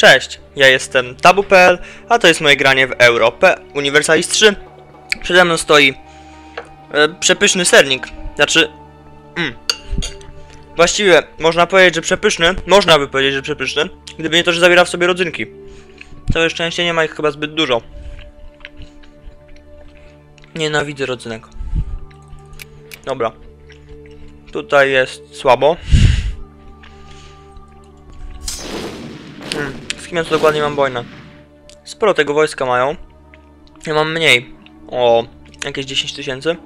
Cześć, ja jestem Tabu.pl, a to jest moje granie w Europę Universalis 3. Przede mną stoi e, przepyszny sernik, znaczy... Mm. Właściwie można powiedzieć, że przepyszny, można by powiedzieć, że przepyszny, gdyby nie to, że zawiera w sobie rodzynki. Całe szczęście nie ma ich chyba zbyt dużo. Nienawidzę rodzynek. Dobra. Tutaj jest słabo. Z kim ja tu dokładnie mam wojnę? Sporo tego wojska mają. Ja mam mniej. O jakieś 10 tysięcy.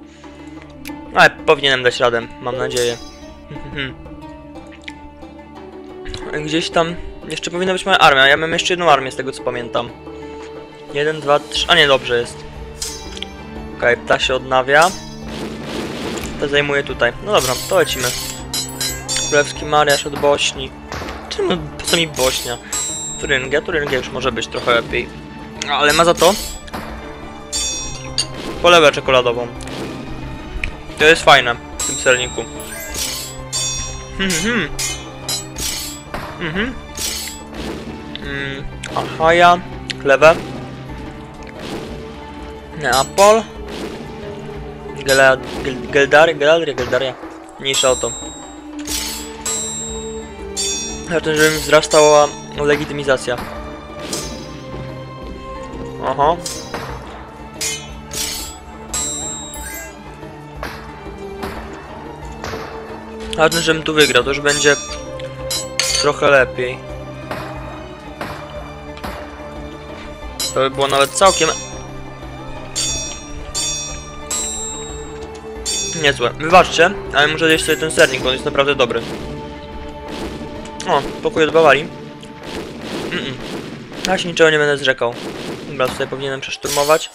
Ale powinienem dać radę, mam nadzieję. Gdzieś tam jeszcze powinna być moja armia. Ja mam jeszcze jedną armię z tego co pamiętam. 1, 2, 3. A nie, dobrze jest. Okej, okay, ta się odnawia. Ta zajmuje tutaj. No dobra, to lecimy. Królewski Mariasz od Bośni. Czemu, po co mi Bośnia? Turyngia, Turyngia już może być trochę lepiej. Ale ma za to polewę czekoladową. To jest fajne w tym serniku. Mhm. Mhm. Mm, Achaja, chlewę. Neapol. Gela, gel, Geldaria, Geldaria, Geldaria. Mniejsza o to. Ważne, żeby mi wzrastała legitymizacja. Aha. Ważne, żebym tu wygrał, to już będzie trochę lepiej. To by było nawet całkiem niezłe. Wybaczcie, ale muszę zjeść sobie ten sernik, bo on jest naprawdę dobry. O, pokój od Bawarii. Ja się niczego nie będę zrzekał. Dobra, tutaj powinienem przeszturmować.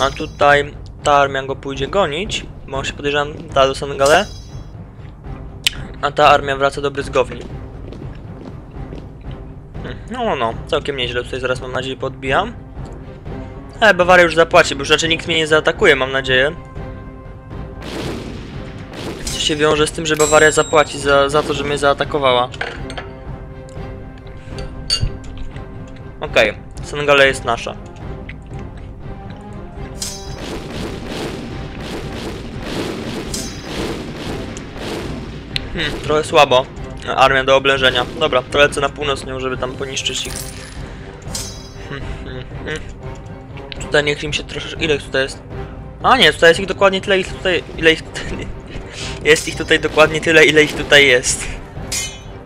A tutaj ta armia go pójdzie gonić, bo się podejrzewam da do Sangale. A ta armia wraca do Bryzgowni. No, no, no, całkiem nieźle tutaj zaraz mam nadzieję podbijam. Ale Bawaria już zapłaci, bo już raczej nikt mnie nie zaatakuje, mam nadzieję. Co się wiąże z tym, że Bawaria zapłaci za, za to, że mnie zaatakowała. Okej, okay. Sangale jest nasza. Hmm, trochę słabo. Armia do oblężenia. Dobra, to lecę na północ nią, żeby tam poniszczyć ich. Hmm, hmm, hmm. Tutaj niech im się troszeczkę... Ile tutaj jest? A nie, tutaj jest ich dokładnie tyle, ile tutaj... Ile ich tutaj... Jest ich tutaj dokładnie tyle, ile ich tutaj jest.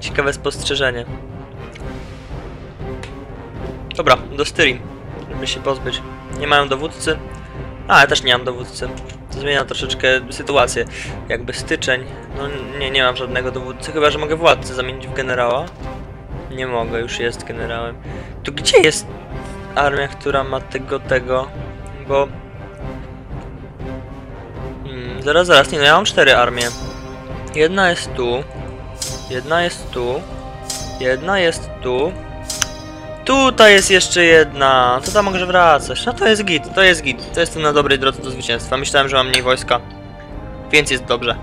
Ciekawe spostrzeżenie. Dobra, do Styrii, żeby się pozbyć. Nie mają dowódcy. A, ja też nie mam dowódcy. To zmienia troszeczkę sytuację. Jakby styczeń. No nie, nie mam żadnego dowódcy, chyba że mogę władcę zamienić w generała. Nie mogę, już jest generałem. To gdzie jest armia, która ma tego, tego? Bo... Hmm, zaraz, zaraz, nie no, ja mam cztery armie. Jedna jest tu. Jedna jest tu. Jedna jest tu. Tutaj jest jeszcze jedna. To tam może wracać. No to jest git, to jest git. To jestem na dobrej drodze do zwycięstwa. Myślałem, że mam mniej wojska. Więc jest dobrze.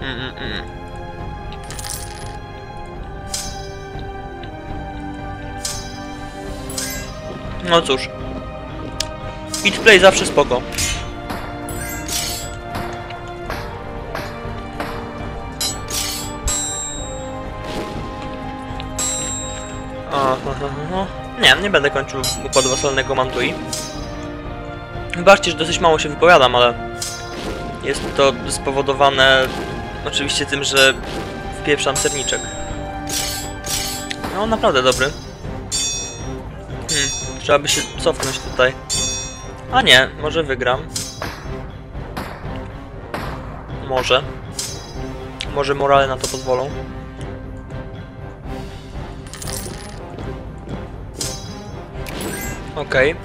Mm, mm, mm. No cóż. Fit play zawsze spoko. Nie, będę kończył układu wasalnego Mantui. Wybaczcie, że dosyć mało się wypowiadam, ale jest to spowodowane oczywiście tym, że wpieprzam serniczek. No, naprawdę dobry. Hmm, trzeba by się cofnąć tutaj. A nie, może wygram. Może. Może morale na to pozwolą. Okej. Okay.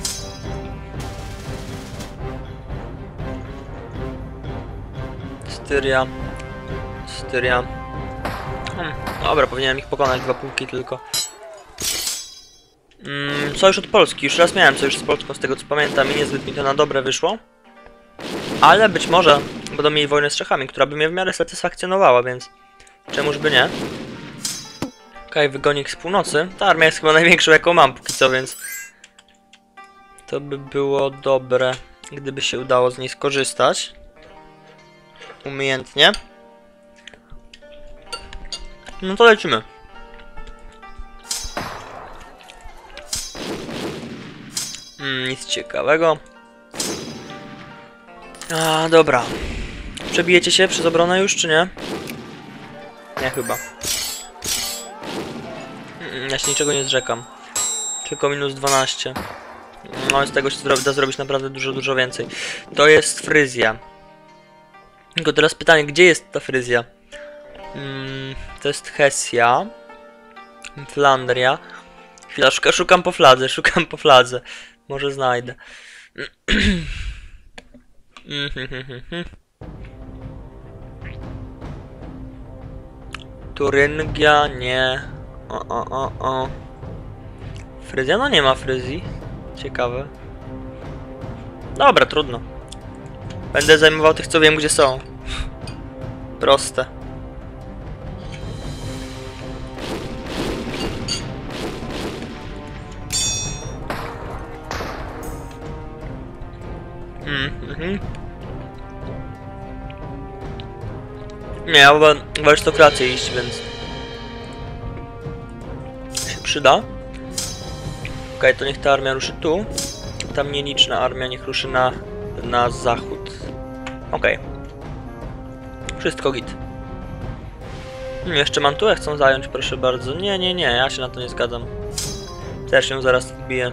Styria. Styria. Hmm. Dobra, powinienem ich pokonać, dwa półki tylko. Mm, sojusz od Polski. Już raz miałem sojusz z Polską, z tego co pamiętam i niezbyt mi to na dobre wyszło. Ale być może będą mieli wojnę z Czechami, która by mnie w miarę satysfakcjonowała, więc czemuż by nie. Okej, wygonik z północy. Ta armia jest chyba największą jaką mam póki co, więc to by było dobre, gdyby się udało z niej skorzystać. Umiejętnie. No to lecimy. Mm, nic ciekawego. A, dobra. Przebijecie się przez obronę już, czy nie? Nie, chyba. Mm, Ja się niczego nie zrzekam. Tylko minus 12. No, z tego się da zrobić naprawdę dużo, dużo więcej. To jest fryzja. Tylko teraz pytanie, gdzie jest ta fryzja? Mm, to jest Hesja. Flandria. Chwila, szuka, szukam po fladze, szukam po fladze. Może znajdę. Turyngia, nie. O, o, o, o. Fryzja? No nie ma fryzji. Ciekawe. Dobra, trudno. Będę zajmował tych, co wiem, gdzie są. Proste. Mm, mhm. Nie, ja wolę w iść, więc... się przyda. Okej, to niech ta armia ruszy tu. Ta nieliczna armia niech ruszy na, na zachód. Okej. Wszystko git. Hmm, jeszcze Mantuę chcą zająć, proszę bardzo. Nie, nie, nie, ja się na to nie zgadzam. Też ją zaraz wbiję.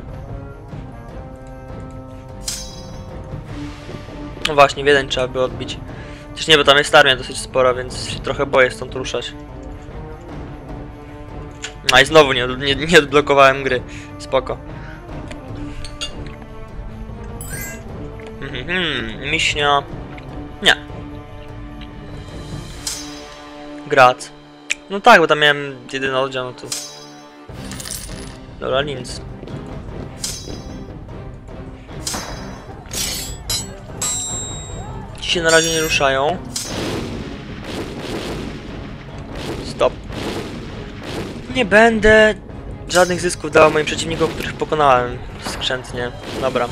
No właśnie, Wiedeń trzeba by odbić. Chociaż nie, bo tam jest armia dosyć spora, więc się trochę boję stąd ruszać. A i znowu nie, nie, nie odblokowałem gry. Spoko. Mhm, mhm, Miśnia. Nie. Graz. No tak, bo tam miałem jedyny oddział, no to... Dobra, nic. Ci się na razie nie ruszają. Nie będę żadnych zysków dawał moim przeciwnikom, których pokonałem skrzętnie. Dobra.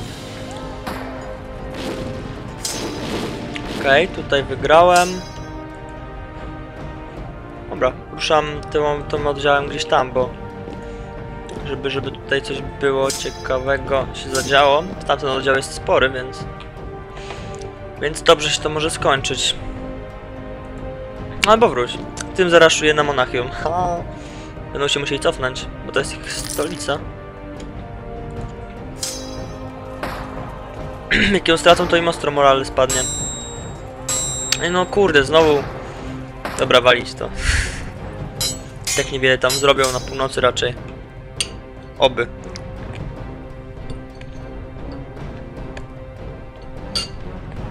Okej, okay, tutaj wygrałem. Dobra, ruszam tym, tym oddziałem gdzieś tam, bo żeby, żeby tutaj coś było ciekawego się zadziało. Tamten oddział jest spory, więc więc dobrze się to może skończyć. Albo wróć. Tym zaraszuję na Monachium. Ha. Będą się musieli cofnąć, bo to jest ich stolica. Jak ją stracą, to im ostro morale spadnie. No kurde, znowu... Dobra, walić to. Tak niewiele tam zrobią na północy raczej. Oby.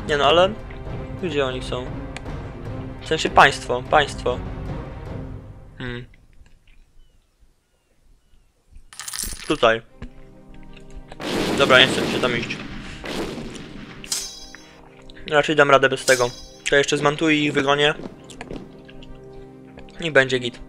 Nie no, ale... Gdzie oni są? W sensie państwo, państwo. Hmm. Tutaj. Dobra, nie chcę się tam iść. Raczej dam radę bez tego. To jeszcze zmantuję i ich wygonię. I będzie git.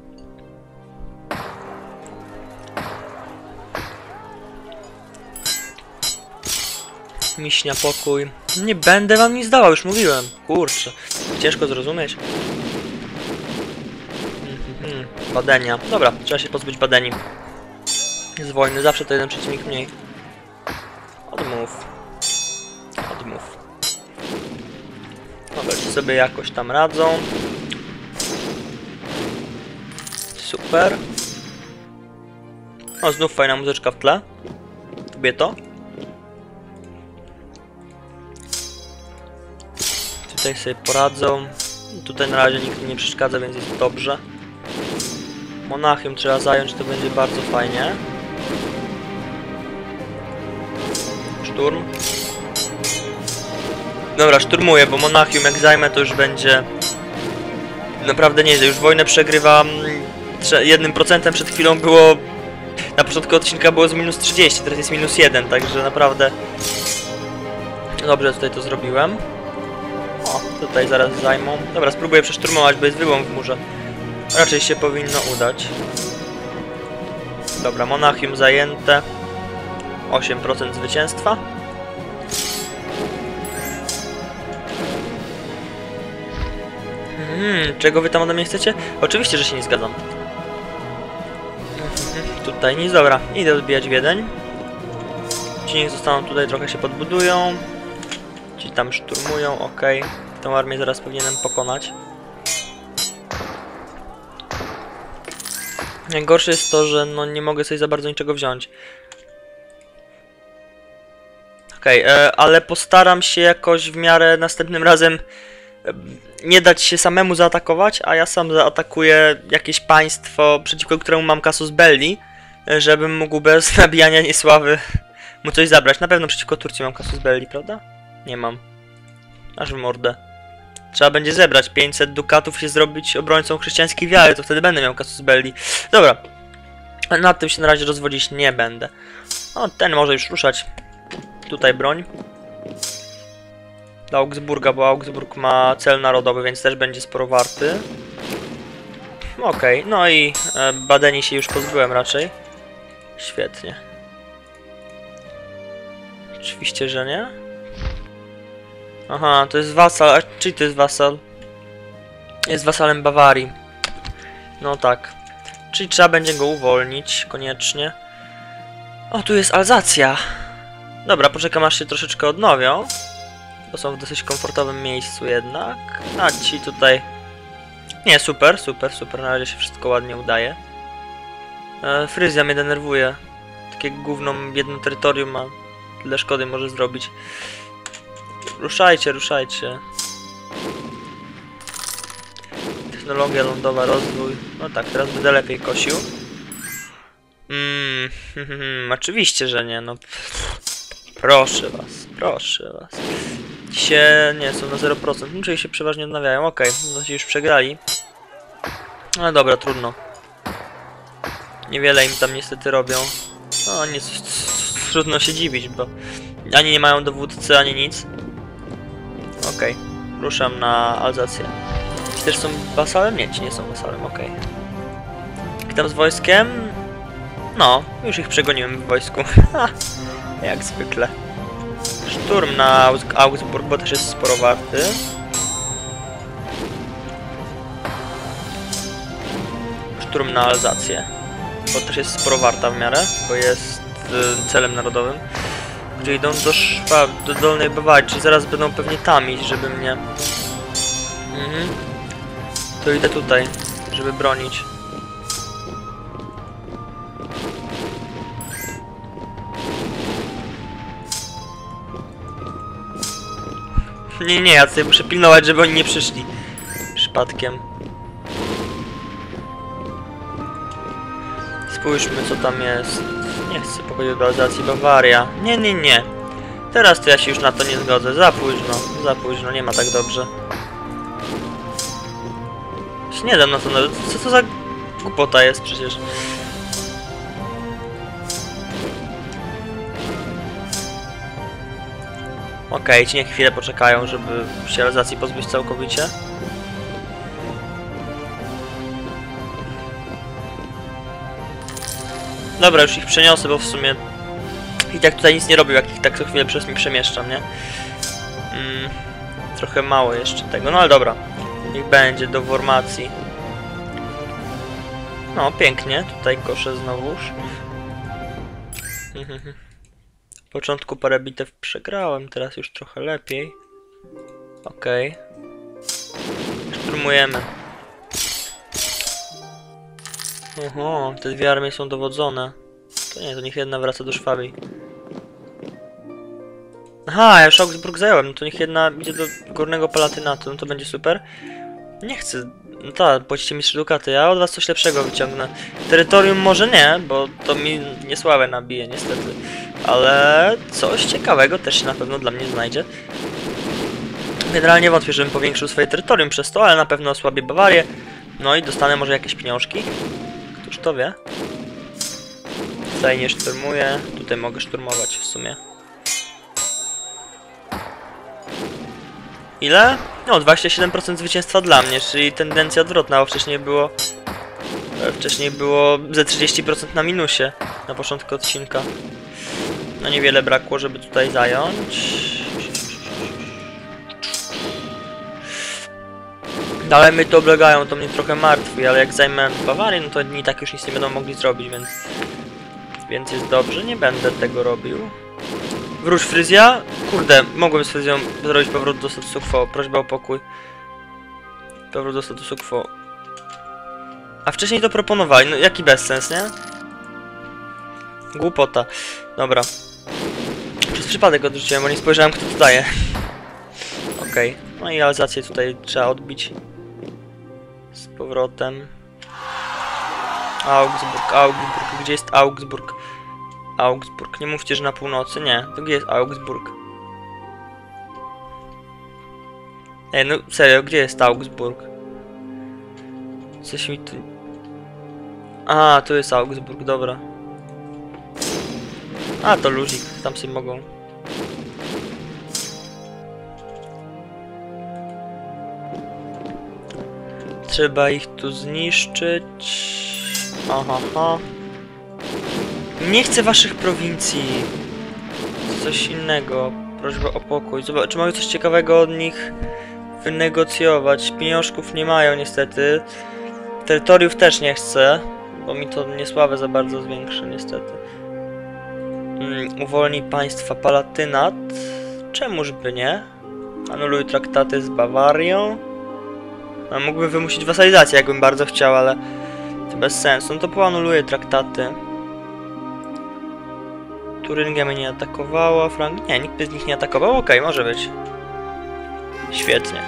Miśnia pokój. Nie będę wam nic dawał, już mówiłem. Kurczę, ciężko zrozumieć. Mhm, badania. Dobra, trzeba się pozbyć badani. Z wojny, zawsze to jeden przeciwnik mniej. Odmów. Odmów. Dobra, ci sobie jakoś tam radzą. Super. O, znów fajna muzyczka w tle. Lubię to. Tutaj sobie poradzą. Tutaj na razie nikt mi nie przeszkadza, więc jest dobrze. Monachium trzeba zająć, to będzie bardzo fajnie. Szturm. Dobra, szturmuję, bo Monachium jak zajmę, to już będzie naprawdę nieźle. Już wojnę przegrywam jednym procentem, przed chwilą było na początku odcinka było z minus 30, teraz jest minus 1, także naprawdę dobrze tutaj to zrobiłem. O, tutaj zaraz zajmą. Dobra, spróbuję przeszturmować, bo jest wyłom w murze. Raczej się powinno udać. Dobra, Monachium zajęte. 8% zwycięstwa. Hmm, czego wy tam ode mnie chcecie? Oczywiście, że się nie zgadzam. Tutaj nic, dobra. Idę odbijać Wiedeń. Ci niech zostaną tutaj, trochę się podbudują. Ci tam szturmują, ok. Tą armię zaraz powinienem pokonać. Najgorsze jest to, że no nie mogę sobie za bardzo niczego wziąć. Okej, e, ale postaram się jakoś w miarę następnym razem e, nie dać się samemu zaatakować, a ja sam zaatakuję jakieś państwo, przeciwko któremu mam kasus belli, e, żebym mógł bez nabijania niesławy mu coś zabrać. Na pewno przeciwko Turcji mam kasus belli, prawda? Nie mam. Aż w mordę. Trzeba będzie zebrać 500 dukatów i zrobić obrońcą chrześcijańskiej wiary, to wtedy będę miał kasus belli. Dobra. Nad tym się na razie rozwodzić nie będę. O, ten może już ruszać. Tutaj broń. Do Augsburga, bo Augsburg ma cel narodowy, więc też będzie sporo warty. Okej, no i e, Badeni się już pozbyłem raczej. Świetnie. Oczywiście, że nie. Aha, to jest wasal. A czy to jest wasal? Jest wasalem Bawarii. No tak. Czyli trzeba będzie go uwolnić koniecznie. O, tu jest Alzacja. Dobra, poczekam aż się troszeczkę odnowią. Bo są w dosyć komfortowym miejscu jednak. A ci tutaj... Nie, super, super, super. Na razie się wszystko ładnie udaje. E, Fryzja mnie denerwuje. Takie gówno jedno terytorium ma. Tyle szkody może zrobić. Ruszajcie, ruszajcie. Technologia lądowa, rozwój. No tak, teraz będę lepiej kosił. Mmm, oczywiście, że nie, no. Proszę was, proszę was. Się, nie, są na 0%, no, się przeważnie odnawiają, okej, okay. no się już przegrali. No dobra, trudno. Niewiele im tam niestety robią. No, nie, trudno się dziwić, bo ani nie mają dowódcy, ani nic. Okej, okay. ruszam na Alzację. Ci też są wasalem? Nie, ci nie są wasalem, okej. Okay. Z wojskiem? No, już ich przegoniłem w wojsku. Jak zwykle. Szturm na Augsburg, bo też jest sporo warty. Szturm na Alzację, bo też jest sporo warta w miarę, bo jest y, celem narodowym. Gdzie idą do Szwab, do Dolnej Bawarii, czyli zaraz będą pewnie tam iść, żeby mnie... Mhm. To idę tutaj, żeby bronić. Nie, nie, ja tutaj muszę pilnować, żeby oni nie przyszli. Przypadkiem. Spójrzmy, co tam jest. Nie chcę pokoju do Alzacji Bawaria. Nie, nie, nie. Teraz to ja się już na to nie zgodzę. Za późno, za późno, nie ma tak dobrze. Nie dam na to nawet. Co to za głupota jest przecież. Okej, okay, ci niech chwilę poczekają, żeby się Alzacji pozbyć całkowicie. Dobra, już ich przeniosę, bo w sumie i tak tutaj nic nie robił, jak ich tak co chwilę przez mnie przemieszczam, nie? Mm, trochę mało jeszcze tego, no ale dobra. Niech będzie do formacji. No, pięknie. Tutaj koszę znowuż. W początku parę bitew przegrałem, teraz już trochę lepiej. Okej. Okay. Szturmujemy. Oho, te dwie armie są dowodzone. To nie, to niech jedna wraca do Szwabii. Aha, ja Augsburg zająłem, no to niech jedna idzie do Górnego Palatynatu, no to będzie super. Nie chcę, no tak, płacicie mi 3 dukaty, ja od was coś lepszego wyciągnę. Terytorium może nie, bo to mi niesławę nabije niestety. Ale coś ciekawego też się na pewno dla mnie znajdzie. Generalnie wątpię, żebym powiększył swoje terytorium przez to, ale na pewno osłabię Bawarię. No i dostanę może jakieś pieniążki. Któż to wie? Tutaj nie szturmuję, tutaj mogę szturmować w sumie. Ile? No, 27% zwycięstwa dla mnie, czyli tendencja odwrotna, bo wcześniej było... e, Wcześniej było ze 30% na minusie na początku odcinka. No niewiele brakło, żeby tutaj zająć. Dalej mnie to oblegają, to mnie trochę martwi, ale jak zajmę Bawarię, no to oni tak już nic nie będą mogli zrobić, więc... Więc jest dobrze, nie będę tego robił. Wróć Fryzja? Kurde, mogłem z Fryzją zrobić powrót do statusu quo, prośba o pokój. Powrót do statusu quo. A wcześniej to proponowali, no jaki bezsens, nie? Głupota. Dobra. Przypadek odrzuciłem, bo nie spojrzałem kto to daje. Okej. No i Alzację tutaj trzeba odbić. Z powrotem. Augsburg, Augsburg. Gdzie jest Augsburg? Augsburg. Nie mówcie, że na północy. Nie. To gdzie jest Augsburg? Ej, no serio, gdzie jest Augsburg? Coś mi tu... A, tu jest Augsburg, dobra. A, to luzik, tam sobie mogą. Trzeba ich tu zniszczyć. Aha, aha. Nie chcę waszych prowincji. Coś innego. Prośba o pokój. Zobacz, czy mogę coś ciekawego od nich wynegocjować. Pieniążków nie mają niestety. Terytoriów też nie chcę, bo mi to niesławę za bardzo zwiększy niestety. Mm, uwolni państwa Palatynat. Czemuż by nie? Anuluj traktaty z Bawarią. A mógłby wymusić wasalizację, jakbym bardzo chciał, ale to bez sensu. No to poanuluję traktaty. Turyngia mnie nie atakowała, Frank... Nie, nikt z nich nie atakował. Okej, może być. Świetnie.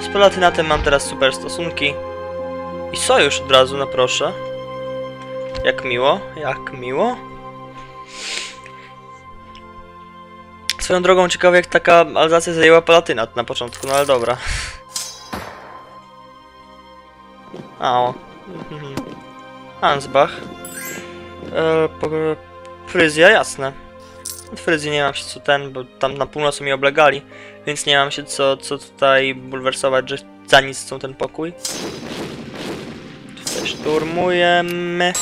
Z Palatynatem mam teraz super stosunki. I sojusz od razu, no proszę. Jak miło, jak miło. Swoją drogą ciekawe jak taka Alzacja zajęła Palatynat na początku, no ale dobra. A o. Ansbach. E, Fryzja, jasne. Od Fryzji nie mam się co ten, bo tam na północy mi oblegali, więc nie mam się co, co tutaj bulwersować, że za nic chcą ten pokój. Tutaj szturmujemy.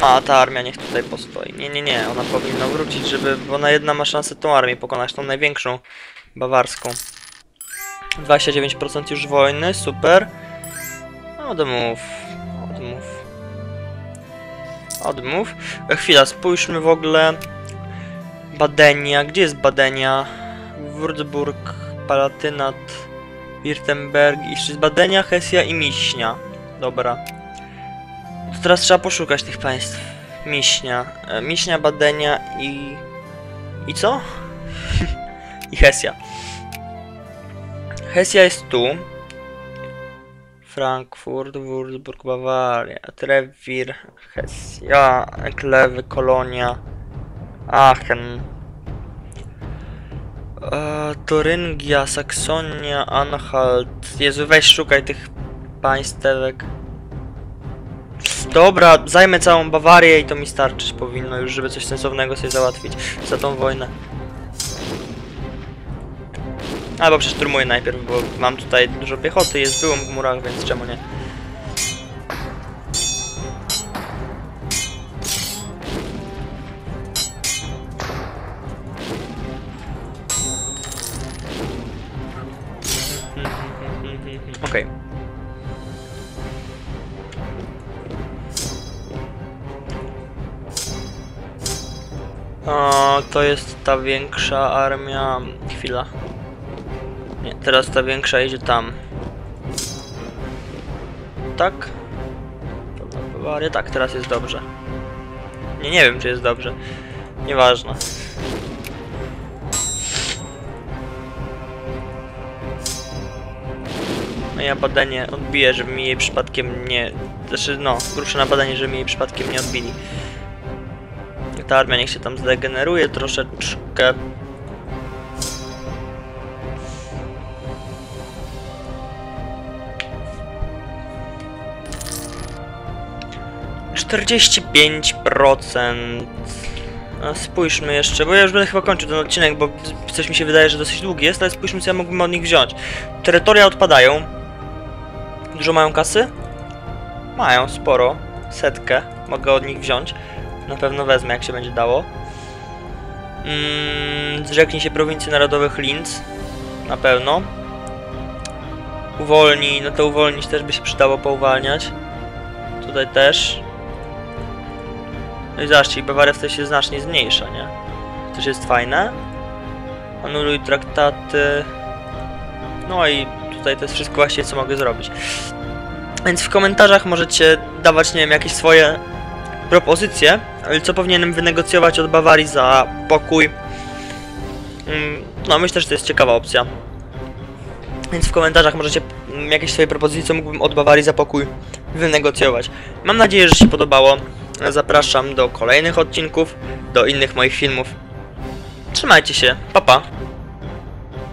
A, ta armia niech tutaj postoi. Nie, nie, nie, ona powinna wrócić, żeby... Bo ona jedna ma szansę tą armię pokonać, tą największą, bawarską. 29% już wojny, super. Odmów, odmów. Odmów. E, Chwila, spójrzmy w ogóle. Badenia, gdzie jest Badenia? Würzburg, Palatynat, Wirtemberg, i jeszcze jest Badenia, Hesja i Miśnia. Dobra. To teraz trzeba poszukać tych państw. Miśnia, e, Miśnia, Badenia i... I co? I Hesja. Hesja jest tu. Frankfurt, Würzburg, Bawaria, Trewir, Hesja, Eklewy, Kolonia, Aachen, e, Toryngia, Saksonia, Anhalt. Jezu, weź szukaj tych państewek. Dobra, zajmę całą Bawarię i to mi starczyć powinno już, żeby coś sensownego sobie załatwić za tą wojnę. Albo przeszturmuję najpierw, bo mam tutaj dużo piechoty, jest wyłom w murach, więc czemu nie? Okej. O, to jest ta większa armia. Chwila. Nie, teraz ta większa idzie tam. Tak? Bawarię? Tak, teraz jest dobrze. Nie, nie wiem czy jest dobrze. Nieważne. No ja badanie odbiję, żeby mi jej przypadkiem nie... Znaczy, no, na badanie, żeby mi jej przypadkiem nie odbili. Ta armia niech się tam zdegeneruje troszeczkę. 45%. A spójrzmy jeszcze, bo ja już będę chyba kończył ten odcinek, bo coś mi się wydaje, że dosyć długi jest, ale spójrzmy co ja mógłbym od nich wziąć. Terytoria odpadają. Dużo mają kasy? Mają, sporo. Setkę. Mogę od nich wziąć. Na pewno wezmę, jak się będzie dało. Mm, zrzeknij się prowincji narodowych Linz. Na pewno. Uwolnij, no to uwolnić też by się przydało pouwalniać. Tutaj też. No i zobaczcie, Bawaria wtedy się znacznie zmniejsza, nie? Też jest fajne. Anuluj traktaty. No i tutaj to jest wszystko właściwie, co mogę zrobić. Więc w komentarzach możecie dawać, nie wiem, jakieś swoje propozycje, co powinienem wynegocjować od Bawarii za pokój. Mm, No, myślę, że to jest ciekawa opcja. Więc w komentarzach możecie mm, jakieś swoje propozycje, co mógłbym od Bawarii za pokój wynegocjować. Mam nadzieję, że się podobało. Zapraszam do kolejnych odcinków, do innych moich filmów. Trzymajcie się, pa pa!